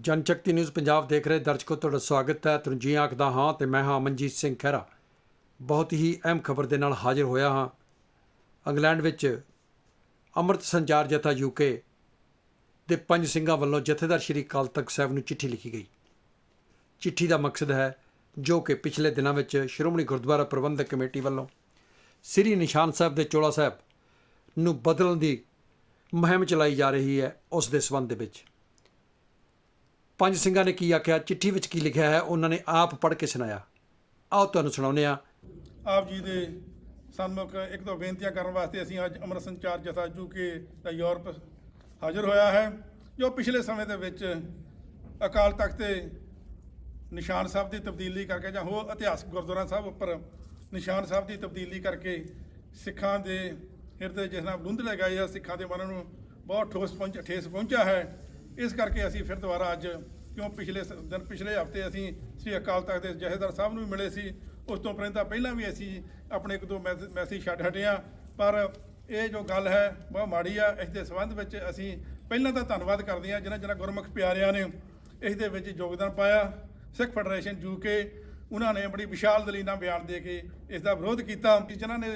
ਜਨਸ਼ਕਤੀ news Punjab ਦੇਖ ਰਹੇ ਦਰਸ਼ਕੋ, ਤੁਹਾਡਾ ਸਵਾਗਤ ਹੈ। ਤਰਜੀਹ ਆਖਦਾ ਹਾਂ ਤੇ ਮੈਂ ਹਾਂ ਅਮਨਜੀਤ ਸਿੰਘ ਖਹਿਰਾ। ਬਹੁਤ ਹੀ ਅਹਿਮ ਖਬਰ ਦੇ ਨਾਲ ਹਾਜ਼ਰ ਹੋਇਆ ਹਾਂ। ਇੰਗਲੈਂਡ ਵਿੱਚ ਅੰਮ੍ਰਿਤ ਸੰਚਾਰ ਜਥਾ ਯੂਕੇ ਦੇ ਪੰਜ ਸਿੰਘਾਂ ਵੱਲੋਂ ਜਥੇਦਾਰ ਸ਼੍ਰੀ ਅਕਾਲ ਤਖਤ ਸਾਹਿਬ ਨੂੰ ਚਿੱਠੀ ਲਿਖੀ ਗਈ। ਚਿੱਠੀ ਦਾ ਮਕਸਦ ਹੈ ਜੋ ਕਿ ਪਿਛਲੇ ਦਿਨਾਂ ਵਿੱਚ ਸ਼੍ਰੋਮਣੀ ਗੁਰਦੁਆਰਾ ਪ੍ਰਬੰਧਕ ਕਮੇਟੀ ਵੱਲੋਂ ਸ੍ਰੀ ਨਿਸ਼ਾਨ ਸਾਹਿਬ ਦੇ ਚੋਲਾ ਸਾਹਿਬ ਨੂੰ ਬਦਲਣ ਦੀ ਮੁਹਿੰਮ ਚਲਾਈ ਜਾ ਰਹੀ ਹੈ। ਉਸ ਦੇ ਸੰਬੰਧ ਦੇ ਵਿੱਚ ਪੰਜ ਸਿੰਘਾਂ ਨੇ ਕੀ ਆਖਿਆ? ਚਿੱਠੀ ਵਿੱਚ ਕੀ ਲਿਖਿਆ ਹੈ? ਉਹਨਾਂ ਨੇ ਆਪ ਪੜ੍ਹ ਕੇ ਸੁਣਾਇਆ। ਆਓ ਤੁਹਾਨੂੰ ਸੁਣਾਉਂਦੇ ਹਾਂ। ਆਪ ਜੀ ਦੇ ਸਨਮੁਖ ਇੱਕ ਦੋ ਬੇਨਤੀਆਂ ਕਰਨ ਵਾਸਤੇ ਅਸੀਂ ਅੱਜ ਅੰਮ੍ਰਿਤ ਸੰਚਾਰ ਜਥਾ ਯੂਕੇ ਦਾ ਯੂਰਪ ਹਾਜ਼ਰ ਹੋਇਆ ਹੈ, ਜੋ ਪਿਛਲੇ ਸਮੇਂ ਦੇ ਵਿੱਚ ਅਕਾਲ ਤਖਤ ਤੇ ਨਿਸ਼ਾਨ ਸਾਹਿਬ ਦੀ ਤਬਦੀਲੀ ਕਰਕੇ ਜਾਂ ਹੋਰ ਇਤਿਹਾਸਕ ਗੁਰਦੁਆਰਾ ਸਾਹਿਬ ਉੱਪਰ ਨਿਸ਼ਾਨ ਸਾਹਿਬ ਦੀ ਤਬਦੀਲੀ ਕਰਕੇ ਸਿੱਖਾਂ ਦੇ ਹਿਰਦੇ ਜਿਸ ਨਾਲ ਬਲੁੰਦ ਲਗਾਈ ਆ ਸਿੱਖਾਂ ਦੇ ਮਨ ਨੂੰ ਬਹੁਤ ਠੋਸ ਪਹੁੰਚ ਠੇਸ ਪਹੁੰਚਾ ਹੈ ਇਸ ਕਰਕੇ ਅਸੀਂ ਫਿਰ ਦੁਬਾਰਾ ਅੱਜ ਕਿਉਂ ਪਿਛਲੇ ਸ- ਦਿਨ ਪਿਛਲੇ ਹਫ਼ਤੇ ਅਸੀਂ ਸ੍ਰੀ ਅਕਾਲ ਤਖਤ ਦੇ ਜਹੇਦਾਰ ਸਾਹਿਬ ਨੂੰ ਵੀ ਮਿਲੇ ਸੀ, ਉਸ ਤੋਂ ਪਹਿਲਾਂ ਪਹਿਲਾਂ ਵੀ ਅਸੀਂ ਆਪਣੇ ਇੱਕ ਦੋ ਮੈਸ- ਮੈਸੇਜ ਛੱਡ ਹਟੇ ਪਰ ਇਹ ਜੋ ਗੱਲ ਹੈ ਬਹੁਤ ਮਾੜੀ ਆ, ਇਸ ਦੇ ਸੰਬੰਧ ਵਿੱਚ ਅਸੀਂ ਪਹਿਲਾਂ ਤਾਂ ਧੰਨਵਾਦ ਕਰਦੇ ਹਾਂ ਜਿਨ੍ਹਾਂ ਜਿਨ੍ਹਾਂ ਗੁਰਮੁਖ ਪਿਆਰਿਆਂ ਨੇ ਇਸ ਦੇ ਵਿੱਚ ਯੋਗਦਾਨ ਪਾਇਆ, ਸਿੱਖ ਫੈਡਰੇਸ਼ਨ ਯੂਕੇ ਉਹਨਾਂ ਨੇ ਬੜੀ ਵਿਸ਼ਾਲ ਦਲੀਲ ਨਾਲ ਬਿਆਨ ਦੇ ਕੇ ਇਸ ਦਾ ਵਿਰੋਧ ਕੀਤਾ, ਜਿਨ੍ਹਾਂ ਨੇ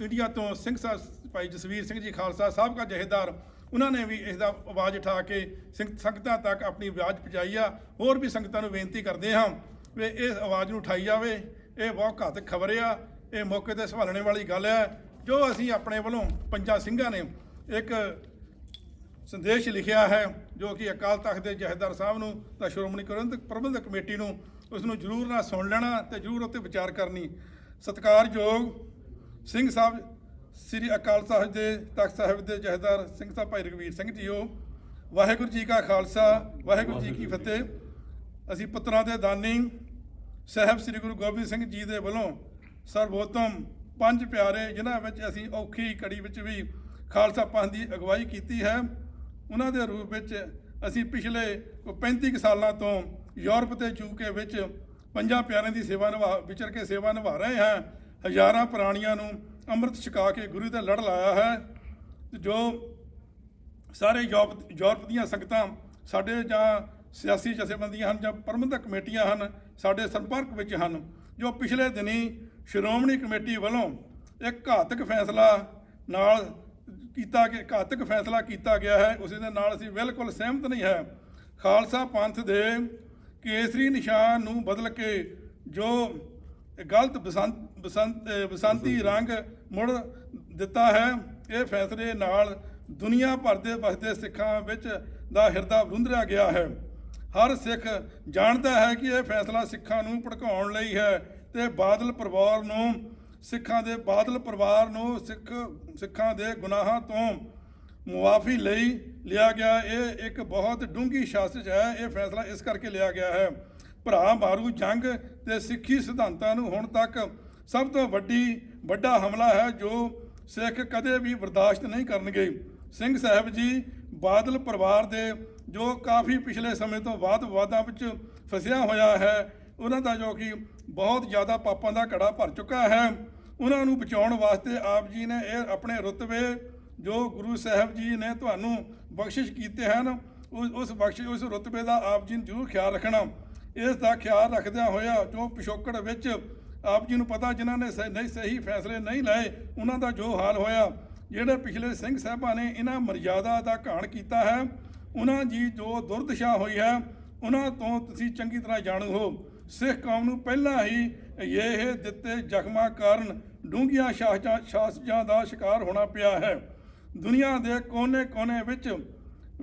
ਇੰਡੀਆ ਤੋਂ ਸਿੰਘ ਸਾਹਿਬ ਭਾਈ ਜਸਵੀਰ ਸਿੰਘ ਜੀ ਖਾਲਸਾ ਸਾਬਕਾ ਜਹੇਦਾਰ ਉਹਨਾਂ ਨੇ ਵੀ ਇਸ ਦਾ ਆਵਾਜ਼ ਉਠਾ ਕੇ ਸਿੰਘ ਸੰਗਤਾਂ ਤੱਕ ਆਪਣੀ ਆਵਾਜ਼ ਪਹੁੰਚਾਈ ਆ। ਹੋਰ ਵੀ ਸੰਗਤਾਂ ਨੂੰ ਬੇਨਤੀ ਕਰਦੇ ਹਾਂ ਵੀ ਇਸ ਆਵਾਜ਼ ਨੂੰ ਉਠਾਈ ਜਾਵੇ। ਇਹ ਬਹੁਤ ਘਾਤਕ ਖਬਰ ਆ। ਇਹ ਮੌਕੇ ਤੇ ਸੰਭਾਲਣੇ ਵਾਲੀ ਗੱਲ ਹੈ ਜੋ ਅਸੀਂ ਆਪਣੇ ਵੱਲੋਂ ਪੰਜਾਂ ਸਿੰਘਾਂ ਨੇ ਇੱਕ ਸੰਦੇਸ਼ ਲਿਖਿਆ ਹੈ, ਜੋ ਕਿ ਅਕਾਲ ਤਖਤ ਦੇ ਜਹੇਦਾਰ ਸਾਹਿਬ ਨੂੰ ਤਾਂ ਸ਼੍ਰੋਮਣੀ ਪ੍ਰਬੰਧਕ ਪ੍ਰਬੰਧਕ ਕਮੇਟੀ ਨੂੰ ਉਸ ਨੂੰ ਜ਼ਰੂਰ ਨਾ ਸੁਣ ਲੈਣਾ ਤੇ ਜ਼ਰੂਰ ਉੱਤੇ ਵਿਚਾਰ ਕਰਨੀ। ਸਤਿਕਾਰਯੋਗ ਸਿੰਘ ਸਾਹਿਬ ਸ੍ਰੀ ਅਕਾਲ ਤਖਤ ਦੇ ਤਖਤ ਸਾਹਿਬ ਦੇ ਜਹੇਦਾਰ ਸਿੰਘ ਸਾਹਿਬ ਭਾਈ ਰਘਵੀਰ ਸਿੰਘ ਜੀਓ ਵਾਹਿਗੁਰੂ ਜੀ ਕਾ ਖਾਲਸਾ ਵਾਹਿਗੁਰੂ ਜੀ ਕੀ ਫਤਿਹ। ਅਸੀਂ ਪੁੱਤਰਾਂ ਦੇ ਦਾਨੀ ਸਾਹਿਬ ਸ੍ਰੀ ਗੁਰੂ ਗੋਬਿੰਦ ਸਿੰਘ ਜੀ ਦੇ ਵੱਲੋਂ ਸਰਵੋਤਮ ਪੰਜ ਪਿਆਰੇ ਜਿਨ੍ਹਾਂ ਵਿੱਚ ਅਸੀਂ ਔਖੀ ਕੜੀ ਵਿੱਚ ਵੀ ਖਾਲਸਾ ਪੰਥ ਦੀ ਅਗਵਾਈ ਕੀਤੀ ਹੈ ਉਹਨਾਂ ਦੇ ਰੂਪ ਵਿੱਚ ਅਸੀਂ ਪਿਛਲੇ ਕੋਈ 35 ਕੁ ਸਾਲਾਂ ਤੋਂ ਯੂਰਪ ਤੇ ਯੂਕੇ ਵਿੱਚ ਪੰਜਾਂ ਪਿਆਰਿਆਂ ਦੀ ਸੇਵਾ ਨਿਭਾ ਵਿਚਰ ਕੇ ਸੇਵਾ ਨਿਭਾ ਰਹੇ ਹਾਂ। ਹਜ਼ਾਰਾਂ ਪ੍ਰਾਣੀਆਂ ਨੂੰ ਅੰਮ੍ਰਿਤ ਛਕਾ ਕੇ ਗੁਰੂ ਦਾ ਲੜ ਲਾਇਆ ਹੈ ਜੋ ਸਾਰੇ ਯੂਰਪ ਯੂਰਪ ਦੀਆਂ ਸੰਗਤਾਂ ਸਾਡੇ ਜਾਂ ਸਿਆਸੀ ਜਥੇਬੰਦੀਆਂ ਹਨ ਜਾਂ ਪ੍ਰਬੰਧਕ ਕਮੇਟੀਆਂ ਹਨ, ਸਾਡੇ ਸੰਪਰਕ ਵਿੱਚ ਹਨ, ਜੋ ਪਿਛਲੇ ਦਿਨੀ ਸ਼੍ਰੋਮਣੀ ਕਮੇਟੀ ਵੱਲੋਂ ਇੱਕ ਘਾਤਕ ਫੈਸਲਾ ਨਾਲ ਕੀਤਾ ਕਿ ਘਾਤਕ ਫੈਸਲਾ ਕੀਤਾ ਗਿਆ ਹੈ, ਉਸ ਦੇ ਨਾਲ ਅਸੀਂ ਬਿਲਕੁਲ ਸਹਿਮਤ ਨਹੀਂ ਹੈ। ਖਾਲਸਾ ਪੰਥ ਦੇ ਕੇਸਰੀ ਨਿਸ਼ਾਨ ਨੂੰ ਬਦਲ ਕੇ ਜੋ ਗਲਤ ਬਸੰਤ ਬਸੰਤ ਬਸੰਤੀ ਰੰਗ ਮੁੜ ਦਿੱਤਾ ਹੈ। ਇਹ ਫੈਸਲੇ ਨਾਲ ਦੁਨੀਆ ਭਰ ਦੇ ਵਸਦੇ ਸਿੱਖਾਂ ਵਿੱਚ ਦਾ ਹਿਰਦਾ ਵੁੰਦਰਿਆ ਗਿਆ ਹੈ। ਹਰ ਸਿੱਖ ਜਾਣਦਾ ਹੈ ਕਿ ਇਹ ਫੈਸਲਾ ਸਿੱਖਾਂ ਨੂੰ ਭੜਕਾਉਣ ਲਈ ਹੈ ਤੇ ਬਾਦਲ ਪਰਿਵਾਰ ਨੂੰ ਸਿੱਖਾਂ ਦੇ ਬਾਦਲ ਪਰਿਵਾਰ ਨੂੰ ਸਿੱਖ ਸਿੱਖਾਂ ਦੇ ਗੁਨਾਹਾਂ ਤੋਂ ਮੁਆਫੀ ਲਈ ਲਿਆ ਗਿਆ। ਇਹ ਇੱਕ ਬਹੁਤ ਡੂੰਘੀ ਸ਼ਾਸਤ ਹੈ। ਇਹ ਫੈਸਲਾ ਇਸ ਕਰਕੇ ਲਿਆ ਗਿਆ ਹੈ ਭਰਾ ਮਾਰੂ ਜੰਗ ਤੇ ਸਿੱਖੀ ਸਿਧਾਂਤਾਂ ਨੂੰ ਹੁਣ ਤੱਕ ਸਭ ਤੋਂ ਵੱਡੀ, ਵੱਡਾ ਹਮਲਾ ਹੈ ਜੋ ਸਿੱਖ ਕਦੇ ਵੀ ਬਰਦਾਸ਼ਤ ਨਹੀਂ ਕਰਨਗੇ। ਸਿੰਘ ਸਾਹਿਬ ਜੀ, ਬਾਦਲ ਪਰਿਵਾਰ ਦੇ ਜੋ ਕਾਫੀ ਪਿਛਲੇ ਸਮੇਂ ਤੋਂ ਵਾਦ ਵਿਵਾਦਾਂ ਵਿੱਚ ਫਸਿਆ ਹੋਇਆ ਹੈ, ਉਹਨਾਂ ਦਾ ਜੋ ਕਿ ਬਹੁਤ ਜ਼ਿਆਦਾ ਪਾਪਾਂ ਦਾ ਘੜਾ ਭਰ ਚੁੱਕਾ ਹੈ, ਉਹਨਾਂ ਨੂੰ ਬਚਾਉਣ ਵਾਸਤੇ ਆਪ ਜੀ ਨੇ ਇਹ ਆਪਣੇ ਰੁਤਬੇ ਜੋ ਗੁਰੂ ਸਾਹਿਬ ਜੀ ਨੇ ਤੁਹਾਨੂੰ ਬਖਸ਼ਿਸ਼ ਕੀਤੇ ਹਨ ਉਸ ਉਸ ਬਖਸ਼ਿਸ਼ ਉਸ ਰੁਤਬੇ ਦਾ ਆਪ ਜੀ ਨੂੰ ਜ਼ਰੂਰ ਖਿਆਲ ਰੱਖਣਾ। ਇਸ ਦਾ ਖਿਆਲ ਰੱਖਦਿਆਂ ਹੋਇਆ ਜੋ ਪਿਛੋਕੜ ਵਿੱਚ ਆਪ ਜੀ ਨੂੰ ਪਤਾ ਜਿਨ੍ਹਾਂ ਨੇ ਸਹੀ- ਨਹੀਂ ਸਹੀ ਫੈਸਲੇ ਨਹੀਂ ਲਏ, ਉਹਨਾਂ ਦਾ ਜੋ ਹਾਲ ਹੋਇਆ, ਜਿਹੜੇ ਪਿਛਲੇ ਸਿੰਘ ਸਾਹਿਬਾਂ ਨੇ ਇਹਨਾਂ ਮਰਜ਼ਾਦਾ ਦਾ ਘਾਣ ਕੀਤਾ ਹੈ, ਉਹਨਾਂ ਜੀ ਜੋ ਦੁਰਦਸ਼ਾ ਹੋਈ ਹੈ, ਉਹਨਾਂ ਤੋਂ ਤੁਸੀਂ ਚੰਗੀ ਤਰ੍ਹਾਂ ਜਾਣੂ ਹੋ। ਸਿੱਖ ਕੌਮ ਨੂੰ ਪਹਿਲਾਂ ਹੀ ਇਹ ਦਿੱਤੇ ਜ਼ਖਮਾਂ ਕਾਰਨ ਡੂੰਘੀਆਂ ਸ਼ਾਸਜਾਂ ਸ਼ਾਸਜਾਂ ਦਾ ਸ਼ਿਕਾਰ ਹੋਣਾ ਪਿਆ ਹੈ। ਦੁਨੀਆ ਦੇ ਕੋਨੇ-ਕੋਨੇ ਵਿੱਚ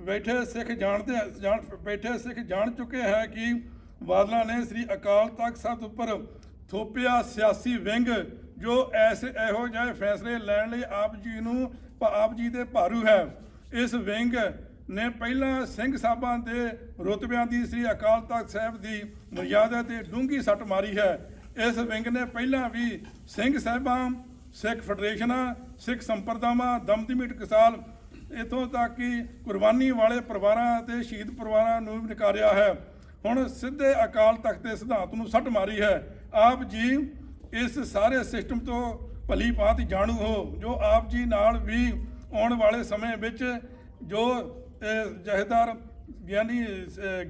ਬੈਠੇ ਸਿੱਖ ਜਾਣਦੇ ਜਾਣ ਬੈਠੇ ਸਿੱਖ ਜਾਣ ਚੁੱਕੇ ਹੈ ਕਿ ਬਾਦਲਾਂ ਨੇ ਸ੍ਰੀ ਅਕਾਲ ਤਖਤ ਸਾਹਿਬ ਉੱਪਰ ਥੋਪਿਆ ਸਿਆਸੀ ਵਿੰਗ, ਜੋ ਐਸੇ ਇਹੋ ਜਿਹੇ ਫੈਸਲੇ ਲੈਣ ਲਈ ਆਪ ਜੀ ਨੂੰ ਆਪ ਜੀ ਦੇ ਭਾਰੂ ਹੈ। ਇਸ ਵਿੰਗ ਨੇ ਪਹਿਲਾਂ ਸਿੰਘ ਸਾਹਿਬਾਂ ਦੇ ਰੁਤਬਿਆਂ ਦੀ ਸ੍ਰੀ ਅਕਾਲ ਤਖਤ ਸਾਹਿਬ ਦੀ ਮਰਿਆਦਾ ਤੇ ਡੂੰਘੀ ਸੱਟ ਮਾਰੀ ਹੈ। ਇਸ ਵਿੰਗ ਨੇ ਪਹਿਲਾਂ ਵੀ ਸਿੰਘ ਸਾਹਿਬਾਂ ਸਿੱਖ ਫੈਡਰੇਸ਼ਨਾਂ, ਸਿੱਖ ਸੰਪਰਦਾਵਾਂ ਦਮਦਮੀ ਟਕਸਾਲ ਇਥੋਂ ਤੱਕ ਕਿ ਕੁਰਬਾਨੀ ਵਾਲੇ ਪਰਿਵਾਰਾਂ ਅਤੇ ਸ਼ਹੀਦ ਪਰਿਵਾਰਾਂ ਨੂੰ ਵੀ ਨਕਾਰਿਆ ਹੈ। ਹੁਣ ਸਿੱਧੇ ਅਕਾਲ ਤਖਤ ਦੇ ਸਿਧਾਂਤ ਨੂੰ ਸੱਟ ਮਾਰੀ ਹੈ। ਆਪ ਜੀ ਇਸ ਸਾਰੇ ਸਿਸਟਮ ਤੋਂ ਭਲੀ ਭਾਂਤ ਜਾਣੂ ਹੋ। ਜੋ ਆਪ ਜੀ ਨਾਲ ਵੀ ਆਉਣ ਵਾਲੇ ਸਮੇਂ ਵਿੱਚ ਜੋ ਅਹ, ਗਿਆਨੀ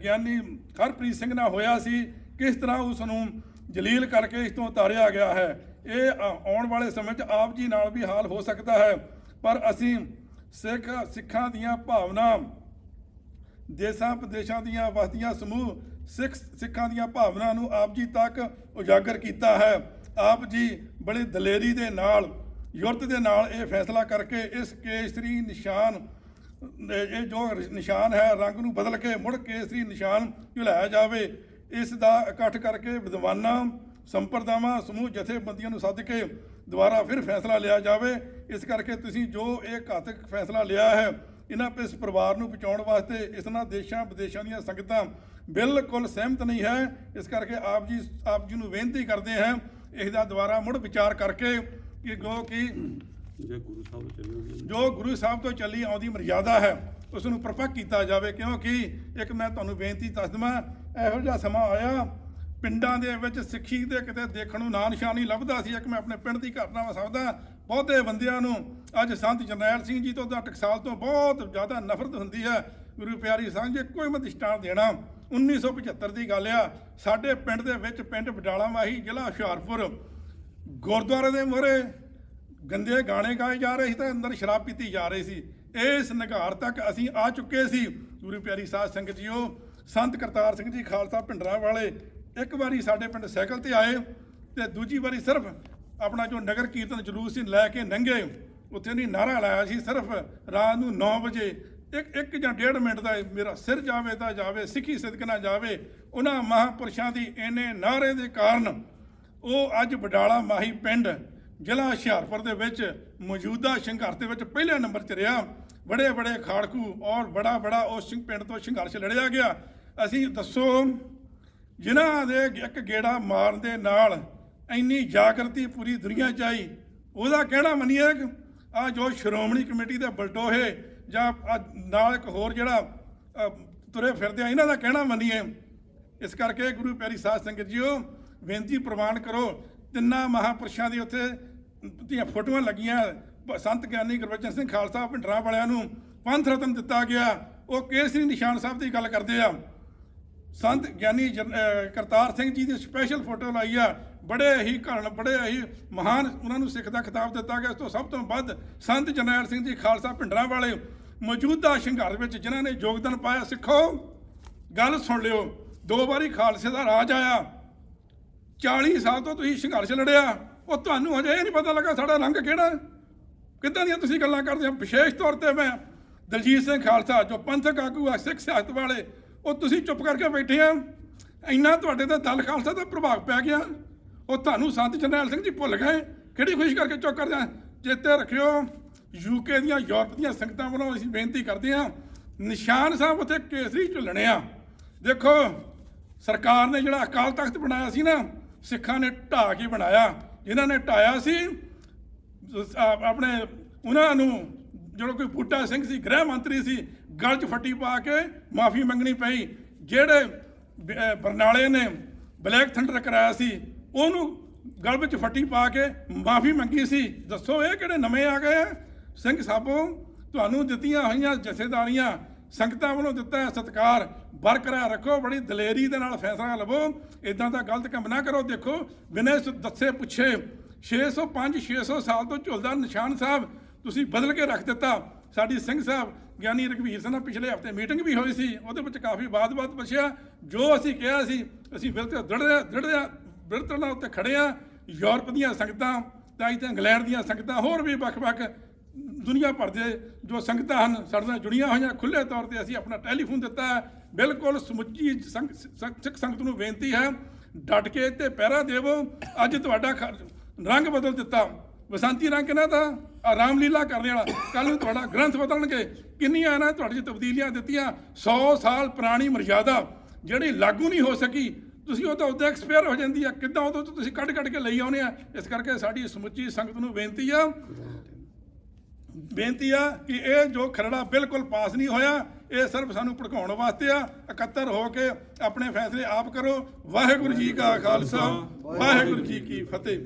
ਗਿਆਨੀ ਹਰਪ੍ਰੀਤ ਸਿੰਘ ਨਾਲ ਹੋਇਆ ਸੀ ਕਿਸ ਤਰ੍ਹਾਂ ਉਸ ਨੂੰ ਜਲੀਲ ਕਰਕੇ ਇਸ ਤੋਂ ਉਤਾਰਿਆ ਗਿਆ ਹੈ। ਇਹ ਆ- ਆਉਣ ਵਾਲੇ ਸਮੇਂ 'ਚ ਆਪ ਜੀ ਨਾਲ ਵੀ ਹਾਲ ਹੋ ਸਕਦਾ ਹੈ। ਪਰ ਅਸੀਂ ਸਿੱਖ ਸਿੱਖਾਂ ਦੀਆਂ ਭਾਵਨਾ ਦੇਸ਼ਾਂ, ਪ੍ਰਦੇਸ਼ਾਂ ਦੀਆਂ ਵਸਦੀਆਂ ਸਮੂਹ ਸਿੱਖ, ਸਿੱਖਾਂ ਦੀਆਂ ਭਾਵਨਾ ਨੂੰ ਆਪ ਜੀ ਤੱਕ ਉਜਾਗਰ ਕੀਤਾ ਹੈ। ਆਪ ਜੀ ਬੜੀ ਦਲੇਰੀ ਦੇ ਨਾਲ, ਯੁਰਤ ਦੇ ਨਾਲ ਇਹ ਫੈਸਲਾ ਕਰਕੇ ਇਸ ਕੇਸਰੀ ਨਿਸ਼ਾਨ, ਇਹ ਇਹ ਜੋ ਨਿਸ਼ਾਨ ਹੈ, ਰੰਗ ਨੂੰ ਬਦਲ ਕੇ ਮੁੜ ਕੇਸਰੀ ਨਿਸ਼ਾਨ ਝੁਲਾਇਆ ਜਾਵੇ, ਇਸ ਦਾ ਇਕੱਠ ਕਰਕੇ ਵਿਦਵਾਨਾਂ, ਸੰਪਰਦਾਵਾਂ, ਸਮੂਹ ਜਥੇਬੰਦੀਆਂ ਨੂੰ ਸੱਦ ਕੇ ਦੁਬਾਰਾ ਫਿਰ ਫੈਸਲਾ ਲਿਆ ਜਾਵੇ। ਇਸ ਕਰਕੇ ਤੁਸੀਂ ਜੋ ਇਹ ਘਾਤਕ ਫੈਸਲਾ ਲਿਆ ਹੈ ਇਹਨਾਂ ਇਸ ਪਰਿਵਾਰ ਨੂੰ ਬਚਾਉਣ ਵਾਸਤੇ ਇਸ ਨਾਲ ਦੇਸ਼ਾਂ ਵਿਦੇਸ਼ਾਂ ਦੀਆਂ ਸੰਗਤਾਂ ਬਿਲਕੁਲ ਸਹਿਮਤ ਨਹੀਂ ਹੈ। ਇਸ ਕਰਕੇ ਆਪ ਜੀ ਆਪ ਜੀ ਨੂੰ ਬੇਨਤੀ ਕਰਦੇ ਹਾਂ ਇਸ ਦਾ ਦੁਬਾਰਾ ਮੁੜ ਵਿਚਾਰ ਕਰਕੇ ਕਿ ਜੋ ਕਿ ਜੇ ਗੁਰੂ ਸਾਹਿਬ ਚੱਲੇ ਹੋਏ ਜੋ ਗੁਰੂ ਸਾਹਿਬ ਤੋਂ ਚੱਲੀ ਆਉਂਦੀ ਮਰਜ਼ਾਦਾ ਹੈ ਉਸ ਨੂੰ ਪਰਪੱਕ ਕੀਤਾ ਜਾਵੇ। ਕਿਉਂਕਿ ਇੱਕ ਮੈਂ ਤੁਹਾਨੂੰ ਬੇਨਤੀ ਦੱਸ ਦਵਾਂ ਇਹੋ ਜਿਹਾ ਸਮਾਂ ਆਇਆ ਪਿੰਡਾਂ ਦੇ ਵਿੱਚ ਸਿੱਖੀ ਦੇ ਕਿਤੇ ਦੇਖਣ ਨੂੰ ਨਾਂ ਨਿਸ਼ਾਨ ਲੱਭਦਾ ਸੀ। ਇੱਕ ਮੈਂ ਆਪਣੇ ਪਿੰਡ ਦੀ ਘਟਨਾ ਵਸਾਉਂਦਾ ਬਹੁਤੇ ਬੰਦਿਆਂ ਨੂੰ। ਅੱਜ ਸੰਤ ਜਰਨੈਲ ਸਿੰਘ ਜੀ ਤੋਂ ਦਾ ਟਕਸਾਲ ਤੋਂ ਬਹੁਤ ਜ਼ਿਆਦਾ ਨਫ਼ਰਤ ਹੁੰਦੀ ਹੈ। ਗੁਰੂ ਪਿਆਰੀ ਸਾਂਝੇ ਕੋਈ ਮੈਂ ਦ੍ਰਿਸ਼ਟਾਂਤ ਦੇਣਾ। 1975 ਦੀ ਗੱਲ ਆ। ਸਾਡੇ ਪਿੰਡ ਦੇ ਵਿੱਚ ਪਿੰਡ ਬਡਾਲਾ ਮਾਹੀ ਜ਼ਿਲ੍ਹਾ ਹੁਸ਼ਿਆਰਪੁਰ। ਗੁਰਦੁਆਰੇ ਦੇ ਮੂਹਰੇ ਗੰਦੇ ਗਾਣੇ ਗਾਏ ਜਾ ਰਹੇ ਸੀ ਤੇ ਅੰਦਰ ਸ਼ਰਾਬ ਪੀਤੀ ਜਾ ਰਹੀ ਸੀ। ਇਸ ਨਿਘਾਰ ਤੱਕ ਅਸੀਂ ਆ ਚੁੱਕੇ ਸੀ। ਗੁਰੂ ਪਿਆਰੀ ਸਾਧ ਸੰਗਤ ਜੀਓ, ਸੰਤ ਕਰਤਾਰ ਸਿੰਘ ਜੀ, ਖਾਲਸਾ ਪਿੰਡਰਾਂ ਵਾਲੇ ਇੱਕ ਵਾਰੀ ਸਾਡੇ ਪਿੰਡ ਸਾਈਕਲ ਤੇ ਆਏ ਤੇ ਦੂਜੀ ਵਾਰੀ ਸਿਰਫ ਆਪਣਾ ਜੋ ਨਗਰ ਕੀਰਤਨ ਜਲੂਸ ਸੀ, ਲੈ ਕੇ ਲੰਘੇ ਉੱਥੇ ਨਹੀਂ ਨਾਰਾ ਲਾਇਆ ਸੀ, ਸਿਰਫ ਰਾਤ ਨੂੰ 9 ਵਜੇ, ਇੱਕ ਇੱਕ ਜਾਂ ਡੇਢ ਮਿੰਟ ਦਾ ਮੇਰਾ ਸਿਰ ਜਾਵੇ ਤਾਂ ਜਾਵੇ, ਸਿੱਖੀ ਸਿਦਕ ਨਾ ਜਾਵੇ, ਉਹਨਾਂ ਮਹਾਪੁਰਸ਼ਾਂ ਦੀ ਇੰਨੇ ਨਾਰੇ ਦੇ ਕਾਰਨ ਉਹ ਅੱਜ ਬਡਾਲਾ ਮਾਹੀ ਪਿੰਡ, ਜ਼ਿਲ੍ਹਾ ਹੁਸ਼ਿਆਰਪੁਰ ਦੇ ਵਿੱਚ ਮੌਜੂਦਾ ਸੰਘਰਸ਼ ਦੇ ਵਿੱਚ ਪਹਿਲੇ ਨੰਬਰ 'ਚ ਰਿਹਾ। ਬੜੇ ਬੜੇ ਖਾੜਕੂ ਔਰ ਬੜਾ ਬੜਾ ਉਸ ਸਿੰਘ ਪਿੰਡ ਤੋਂ ਸੰਘਰਸ਼ ਲੜਿਆ ਗਿਆ। ਅਸੀਂ ਦੱਸੋ, ਜਿਨ੍ਹਾਂ ਦੇ ਇੱਕ ਗੇੜਾ ਮਾਰਨ ਦੇ ਨਾਲ ਇੰਨੀ ਜਾਗਰਤੀ ਪੂਰੀ ਦੁਨੀਆ 'ਚ ਆਈ, ਉਹਦਾ ਕਹਿਣਾ ਮੰਨੀਏ ਆ ਜੋ ਸ਼੍ਰੋਮਣੀ ਕਮੇਟੀ ਦੇ ਬਲਟੋਹੇ ਜਾਂ ਨਾਲ ਇੱਕ ਹੋਰ ਜਿਹੜਾ ਤੁਰੇ ਫਿਰਦੇ ਆ, ਇਹਨਾਂ ਦਾ ਕਹਿਣਾ ਮੰਨੀਏ। ਇਸ ਕਰਕੇ ਗੁਰੂ ਪਿਆਰੀ ਸਾਧ ਸੰਗਤ ਜੀਓ, ਬੇਨਤੀ ਪ੍ਰਵਾਨ ਕਰੋ, ਤਿੰਨਾਂ ਮਹਾਪੁਰਸ਼ਾਂ ਦੀ ਉੱਥੇ ਦੀਆਂ ਫੋਟੋਆਂ ਲੱਗੀਆਂ। ਸੰਤ ਗਿਆਨੀ ਗੁਰਬਚਨ ਸਿੰਘ ਖਾਲਸਾ ਭਿੰਡਰਾਂ ਵਾਲਿਆਂ ਨੂੰ ਪੰਥ ਰਤਨ ਦਿੱਤਾ ਗਿਆ। ਉਹ ਕੇਸਰੀ ਨਿਸ਼ਾਨ ਸਾਹਿਬ ਦੀ ਗੱਲ ਕਰਦੇ ਆ। ਸੰਤ ਗਿਆਨੀ ਜਨ- ਕਰਤਾਰ ਸਿੰਘ ਜੀ ਦੀ ਸਪੈਸ਼ਲ ਫੋਟੋ ਲਾਈ ਆ। ਬੜੇ ਹੀ ਘਣ, ਬੜੇ ਹੀ ਮਹਾਨ ਉਹਨਾਂ ਨੂੰ ਸਿੱਖ ਦਾ ਖਿਤਾਬ ਦਿੱਤਾ ਗਿਆ। ਇਸ ਤੋਂ ਸਭ ਤੋਂ ਵੱਧ ਸੰਤ ਜਰਨੈਲ ਸਿੰਘ ਜੀ ਖਾਲਸਾ ਭਿੰਡਰਾਂ ਵਾਲੇ ਮੌਜੂਦਾ ਸੰਘਰਸ਼ ਵਿੱਚ ਜਿਨ੍ਹਾਂ ਨੇ ਯੋਗਦਾਨ ਪਾਇਆ, ਸਿੱਖੋ, ਗੱਲ ਸੁਣ ਲਿਓ। ਦੋ ਵਾਰੀ ਖਾਲਸੇ ਦਾ ਰਾਜ ਆਇਆ। 40 ਸਾਲ ਤੋਂ ਤੁਸੀਂ ਸੰਘਰਸ਼ ਲੜਿਆ। ਉਹ ਤੁਹਾਨੂੰ ਹਜੇ ਇਹ ਨਹੀਂ ਪਤਾ ਲੱਗਾ ਸਾਡਾ ਰੰਗ ਕਿਹੜਾ ਕਿੱਦਾਂ ਦੀਆਂ ਤੁਸੀਂ ਗੱਲਾਂ ਕਰਦੇ ਹੋ? ਵਿਸ਼ੇਸ਼ ਤੌਰ ਤੇ ਮੈਂ ਦਲਜੀਤ ਸਿੰਘ ਖਾਲਸਾ, ਜੋ ਪੰਥਕ ਆਗੂ ਆ, ਸਿੱਖ ਸਿਆਸਤ ਵਾਲੇ ਉਹ ਤੁਸੀਂ ਚੁੱਪ ਕਰਕੇ ਬੈਠੇ ਆ। ਇੰਨਾ ਤੁਹਾਡੇ ਤੇ ਦਲ ਖਾਲਸਾ ਦਾ ਪ੍ਰਭਾਵ ਪੈ ਗਿਆ। ਉਹ ਤੁਹਾਨੂੰ ਸੰਤ ਜਰਨੈਲ ਸਿੰਘ ਜੀ ਭੁੱਲ ਗਏ। ਕਿਹੜੀ ਖੁਸ਼ੀ ਕਰਕੇ ਚੁੱਪ ਕਰ ਜਾ ਚੇਤੇ ਰੱਖਿਓ ਯੂਕੇ ਦੀਆਂ, ਯੂਰਪ ਦੀਆਂ ਸੰਗਤਾਂ ਵੱਲੋਂ ਅਸੀਂ ਬੇਨਤੀ ਕਰਦੇ ਹਾਂ ਨਿਸ਼ਾਨ ਸਾਹਿਬ ਉੱਥੇ ਕੇਸਰੀ ਝੁੱਲਣੇ ਆ। ਦੇਖੋ, ਸਰਕਾਰ ਨੇ ਜਿਹੜਾ ਅਕਾਲ ਤਖਤ ਬਣਾਇਆ ਸੀ ਨਾ, ਸਿੱਖਾਂ ਨੇ ਢਾਹ ਕੇ ਬਣਾਇਆ। ਜਿਨ੍ਹਾਂ ਨੇ ਢਾਇਆ ਸੀ ਆਪਣੇ ਉਹਨਾਂ ਨੂੰ, ਜਿਹੜਾ ਕੋਈ ਬੂਟਾ ਸਿੰਘ ਸੀ, ਗ੍ਰਹਿ ਮੰਤਰੀ ਸੀ ਗਲ 'ਚ ਫੱਟੀ ਪਾ ਕੇ ਮਾਫੀ ਮੰਗਣੀ ਪਈ। ਜਿਹੜੇ ਬਰਨਾਲੇ ਨੇ ਬਲੈਕ ਥੰਡਰ ਕਰਾਇਆ ਸੀ, ਉਹਨੂੰ ਗਲ ਵਿੱਚ ਫੱਟੀ ਪਾ ਕੇ ਮਾਫੀ ਮੰਗੀ ਸੀ। ਦੱਸੋ, ਇਹ ਕਿਹੜੇ ਨਵੇਂ ਆ ਗਏ ਆ? ਸਿੰਘ ਸਾਹਿਬੋ ਤੁਹਾਨੂੰ ਦਿੱਤੀਆਂ ਹੋਈਆਂ ਜਥੇਦਾਰੀਆਂ, ਸੰਗਤਾਂ ਵੱਲੋਂ ਦਿੱਤਾ ਹੈ ਸਤਕਾਰ। ਬਰਕਰਾਰ ਰੱਖੋ, ਬੜੀ ਦਲੇਰੀ ਦੇ ਨਾਲ ਫੈਸਲਾ ਲਵੋ। ਇਦਾਂ ਦਾ ਗਲਤ ਕੰਮ ਨਾ ਕਰੋ, ਦੇਖੋ। ਬਿਨਾਂ ਦੱਸੇ ਪੁੱਛੇ 605 600 ਸਾਲ ਤੋਂ ਝੁਲਦਾ ਨਿਸ਼ਾਨ ਸਾਹਿਬ, ਤੁਸੀਂ ਬਦਲ ਕੇ ਰੱਖ ਦਿੱਤਾ। ਸਾਡੀ ਸਿੰਘ ਸਾਹਿਬ ਗਿਆਨੀ ਰਘਵੀਰ ਸਿੰਘ ਨਾਲ ਪਿਛਲੇ ਹਫ਼ਤੇ ਮੀਟਿੰਗ ਵੀ ਹੋਈ ਸੀ, ਉਹਦੇ ਵਿੱਚ ਕਾਫੀ ਬਾਤ-ਬਾਤ ਪੁੱਛਿਆ। ਜੋ ਅਸੀਂ ਕਿਹਾ ਸੀ, ਅਸੀਂ ਬਿਲਕੁਲ ਦ੍ਰਿੜ ਦ੍ਰਿੜ ਬਿਰਤਣਾ ਉੱਤੇ ਖੜੇ ਆ, ਯੂਰਪ ਦੀਆਂ ਸੰਗਤਾਂ, ਤਾਂ ਇੱਥੇ ਇੰਗਲੈਂਡ ਦੀਆਂ ਸੰਗਤਾਂ, ਹੋਰ ਵੀ ਵੱਖ-ਵੱਖ ਦੁਨੀਆ ਭਰ ਦੇ ਜੋ ਸੰਗਤਾਂ ਹਨ, ਸਾਡੇ ਨਾਲ ਜੁੜੀਆਂ ਹੋਈਆਂ ਖੁੱਲੇ ਤੌਰ ਤੇ ਅਸੀਂ ਆਪਣਾ ਟੈਲੀਫੋਨ ਦਿੱਤਾ ਹੈ। ਬਿਲਕੁਲ ਸਮੁੱਚੀ ਸੰਗ- ਸਿੱਖ ਸੰਗਤ ਨੂੰ ਬੇਨਤੀ ਹੈ, ਡਟ ਕੇ ਤੇ ਪਹਿਰਾ ਦੇਵੋ, ਅੱਜ ਤੁਹਾਡਾ ਖ- ਰੰਗ ਬਦਲ ਦਿੱਤਾ। ਬਸੰਤੀ ਰੰਗ ਕਿਹਨਾਂ ਦਾ? ਰਾਮਲੀਲਾ ਕਰਨ ਵਾਲਾ। ਕੱਲ ਨੂੰ ਤੁਹਾਡਾ ਗ੍ਰੰਥ ਬਦਲਣਗੇ। ਕਿੰਨੀਆਂ ਇਹਨਾਂ ਤੁਹਾਡੀ ਤਬਦੀਲੀਆਂ ਦਿੱਤੀਆਂ? 100 ਸਾਲ ਪੁਰਾਣੀ ਮਰਜ਼ਾਦਾ। ਜਿਹੜੀ ਲਾਗੂ ਨਹੀਂ ਹੋ ਸਕੀ, ਤੁਸੀਂ ਉਹ ਤਾਂ ਉਦੋਂ ਐਕਸਪਾਇਰ ਹੋ ਜਾਂਦੀ ਆ। ਕਿੱਦਾਂ ਉਦੋਂ ਤੋਂ ਤੁਸੀਂ ਕੱਢ ਕੱਢ ਕੇ ਲਈ ਆਉਨੇ ਆ। ਇਸ ਕਰਕੇ ਸਾਡੀ ਸਮੁੱਚੀ ਸੰਗਤ ਨੂੰ ਬੇਨਤੀ ਆ। ਬੇਨਤੀ ਆ ਕਿ ਇਹ ਜੋ ਖਰੜਾ ਬਿਲਕੁਲ ਪਾਸ ਨਹੀਂ ਹੋਇਆ, ਇਹ ਸਿਰਫ ਸਾਨੂੰ ਭੜਕਾਉਣ ਵਾਸਤੇ ਆ। ਇਕੱਤਰ ਹੋ ਕੇ ਆਪਣੇ ਫੈਸਲੇ ਆਪ ਕਰੋ। ਵਾਹਿਗੁਰੂ ਜੀ ਕਾ ਖਾਲਸਾ। ਵਾਹਿਗੁਰੂ ਜੀ ਕੀ ਫਤਿਹ।